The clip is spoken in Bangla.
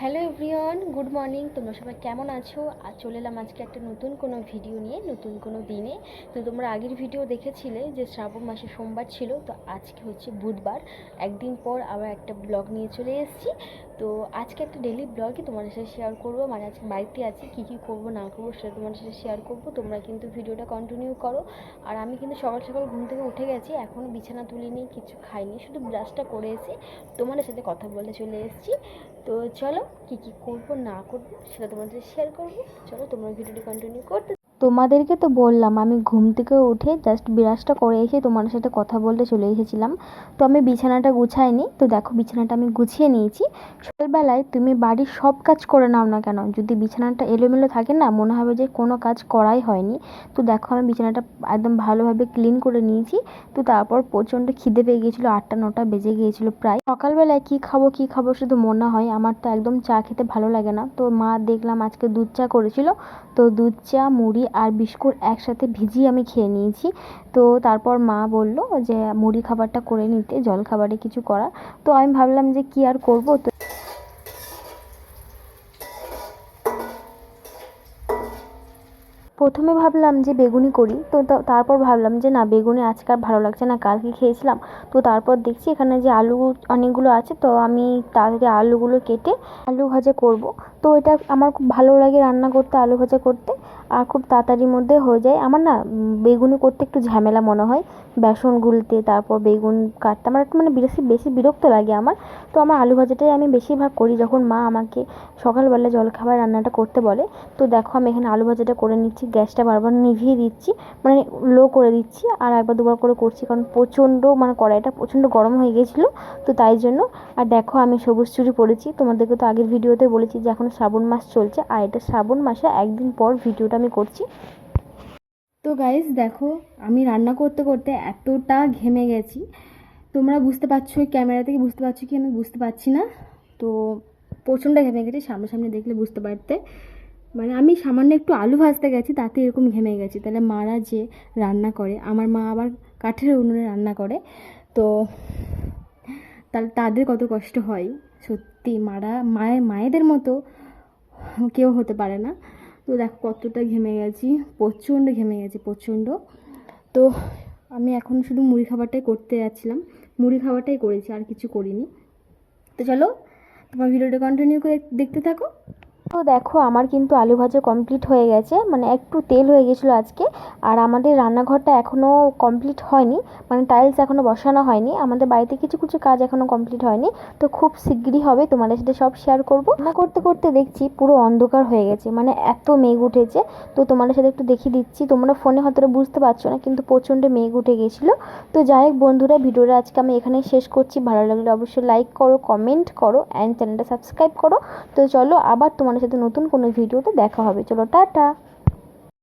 Hello everyone, good morning. তোমরা সবাই কেমন আছো? আর চলে এলাম আজকে একটা নতুন কোনো ভিডিও নিয়ে, নতুন কোনো দিনে। তো তোমরা আগের ভিডিও দেখেছিলে যে শ্রাবণ মাসে সোমবার ছিল, তো আজকে হচ্ছে বুধবার। একদিন পর আবার একটা ব্লগ নিয়ে চলে এসেছি। তো আজকে একটা ডেলি ব্লগে তোমাদের সাথে শেয়ার করব। মানে আজকে বাড়িতে আছি, কী কী করব, না করব, সেটা তোমাদের সাথে শেয়ার করব। তোমরা কিন্তু ভিডিওটা কন্টিনিউ করো। আর আমি কিন্তু সকাল সকাল ঘুম থেকে উঠে গেছি এখনও বিছানা তুলিনি, কিছু খাইনি, শুধু ব্রাশটা করে এসে তোমাদের সাথে কথা বলতে চলে এসেছি। তো চলো, কী কী করব, না করব, সেটা তোমাদের শেয়ার করব। চলো, তোমরা ভিডিওটি কন্টিনিউ করতে তোমাদেরকে তো বললাম, আমি ঘুম থেকে উঠে জাস্ট বিরাজটা করে এসে তোমার সাথে কথা বলতে চলে এসেছিলাম। তো আমি বিছানাটা গুছাইনি, তো দেখো বিছানাটা আমি গুছিয়ে নিয়েছি। সকালবেলায় তুমি বাড়ির সব কাজ করে নাও না কেন? যদি বিছানাটা এলোমেলো থাকে না, মনে হবে যে কোনো কাজ করাই হয়নি। তো দেখো আমি বিছানাটা একদম ভালোভাবে ক্লিন করে নিয়েছি। তো তারপর প্রচণ্ড খিদে পেয়ে গিয়েছিল, আটটা নটা বেজে গিয়েছিল প্রায়। সকালবেলায় কী খাব কী খাব শুধু মনে হয়, আমার তো একদম চা খেতে ভালো লাগে না। তো মা দেখলাম আজকে দুধ চা করেছিল। তো দুধ চা, মুড়ি আর বিস্কুট একসাথে ভিজিয়ে আমি খেয়ে নিয়েছি। তো তারপর মা বলল যে, মুড়ি খাবারটা করে নিতে, জল খাবারে কিছু করা তো আমি ভাবলাম যে, কি আর করব? তো প্রথমে ভাবলাম যে, বেগুনি করি। তো তারপর ভাবলাম যে, না, বেগুনি আজকে আর ভালো লাগছে না, কালকে খেয়েছিলাম। তো তারপর দেখছি এখানে যে আলু অনেকগুলো আছে, তো আমি তাড়াতাড়ি আলুগুলো কেটে আলু ভাজা করব। তো এটা আমার খুব ভালো লাগে রান্না করতে, আলু ভাজা করতে। খুব তাড়াতাড়ির মধ্যে হয়ে যায়। আমার না বেগুনি করতে একটু ঝামেলা মনে হয়। বেসন গুলতে, তারপর বেগুন কাটতে। আমার একটু মানে বেশি বেশি বিরক্ত লাগে আমার। তো আমার আলু ভাজাটাই আমি বেশিরভাগ করি যখন মা আমাকে সকালবেলা জলখাবার রান্নাটা করতে বলে। তো দেখো, আমি এখানে আলু ভাজাটা করে নিচ্ছি, গ্যাসটা বারবার নিভিয়ে দিচ্ছি মানে লো করে দিচ্ছি। আর একবার দুবার করে করছি, কারণ প্রচণ্ড মানে কড়াইটা প্রচণ্ড গরম হয়ে গিয়েছিল তো তাই জন্য। আর দেখো, আমি সবুজ চুরি পরেছি। তোমাদেরকে তো আগের ভিডিওতে বলেছি যে, এখন শ্রাবণ মাস চলছে। আর এটা শ্রাবণ মাসে একদিন পর ভিডিওটা আমি করছি। তো গাইস দেখো, আমি রান্না করতে করতে এতটা ঘেমে গেছি। তোমরা বুঝতে পারছ ক্যামেরা থেকে বুঝতে পারছ কি আমি বুঝতে পারছি না? তো প্রচণ্ড ঘেমে গেছি, সামনাসামনি দেখলে বুঝতে পারতে। মানে আমি সামান্য একটু আলু ভাজতে গেছি, তাতে এরকম ঘেমে গেছি। তাহলে মারা যে রান্না করে, আমার মা আবার কাঠের উনুনে রান্না করে। তো তাহলে তাদের কত কষ্ট হয়? সত্যি মারা, মায়ের, মায়েদের মতো কেউ হতে পারে না। তো দেখো কতটা ঘেমে গেছি, প্রচণ্ড ঘেমে গেছি, প্রচণ্ড। তো আমি এখন শুধু মুড়ি খাবারটাই করতে যাচ্ছিলাম, মুড়ি খাবারটাই করেছি, আর কিছু করিনি। তো চলো, তোমার ভিডিওটা কন্টিনিউ করে দেখতে থাকো। তো দেখো, আমার কিন্তু আলু ভাজা কমপ্লিট হয়ে গেছে। মানে একটু তেল হয়ে গেছিল আজকে। আর আমাদের রান্নাঘরটা এখনও কমপ্লিট হয়নি। মানে টাইলস এখনও বসানো হয়নি। আমাদের বাড়িতে কিছু কিছু কাজ এখনও কমপ্লিট হয়নি। তো খুব শিগগিরই হবে, তোমাদের সাথে সব শেয়ার করব। রান্না করতে করতে দেখছি পুরো অন্ধকার হয়ে গেছে। মানে এত মেঘ উঠেছে। তো তোমাদের সাথে একটু দেখিয়ে দিচ্ছি। তোমরা ফোনে হয়তো বুঝতে পারছ না, কিন্তু প্রচণ্ড মেঘ উঠে গেছিল। তো যাই হোক বন্ধুরা, ভিডিওটা আজকে আমি এখানেই শেষ করছি। ভালো লাগলে অবশ্যই লাইক করো কমেন্ট করো অ্যান্ড চ্যানেলটা সাবস্ক্রাইব করো। তো চলো, আবার তোমাদের সাথে নতুন কোনো ভিডিওতে দেখা হবে। চলো টাটা!